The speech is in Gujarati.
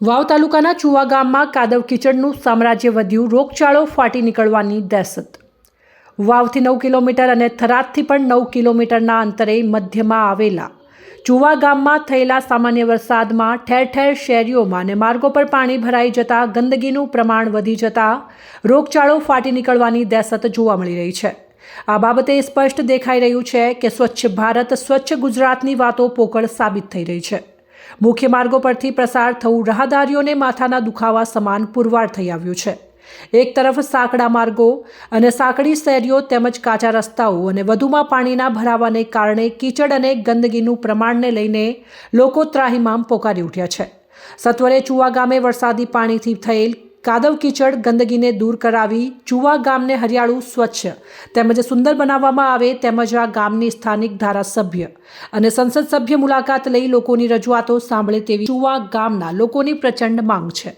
વાવ તાલુકાના ચુવા ગામમાં કાદવ કીચડનું સામ્રાજ્ય વધ્યું, રોગચાળો ફાટી નીકળવાની દહેશત. વાવથી નવ કિલોમીટર અને થરાદથી પણ નવ કિલોમીટરના અંતરે મધ્યમાં આવેલા ચુવા ગામમાં થયેલા સામાન્ય વરસાદમાં ઠેર ઠેર શેરીઓમાં અને માર્ગો પર પાણી ભરાઈ જતા ગંદકીનું પ્રમાણ વધી જતા રોગચાળો ફાટી નીકળવાની દહેશત જોવા મળી રહી છે. આ બાબતે સ્પષ્ટ દેખાઈ રહ્યું છે કે સ્વચ્છ ભારત, સ્વચ્છ ગુજરાતની વાતો પોકળ સાબિત થઈ રહી છે. મુખ્ય માર્ગો પરથી પ્રસાર થવું રાહદારીઓને માથાના દુખાવા સમાન પુરવાર થઈ આવ્યું છે. એક તરફ સાંકડા માર્ગો અને સાંકડી શેરીઓ તેમજ કાચા રસ્તાઓ અને વધુમાં પાણીના ભરાવાને કારણે કીચડ અને ગંદકીનું પ્રમાણને લઈને લોકો ત્રાહિમામ પોકારી ઉઠ્યા છે. સત્વરે ચુવા ગામે વરસાદી પાણીથી થયેલ કાદવ કીચડ ગંદકીને દૂર કરાવી ચુવા ગામને હરિયાળું સ્વચ્છ તેમજ સુંદર બનાવવામાં આવે તેમજ આ ગામની સ્થાનિક ધારાસભ્ય અને સંસદ સભ્ય મુલાકાત લઈ લોકોની રજૂઆતો સાંભળે તેવી ચુવા ગામના લોકોની પ્રચંડ માંગ છે.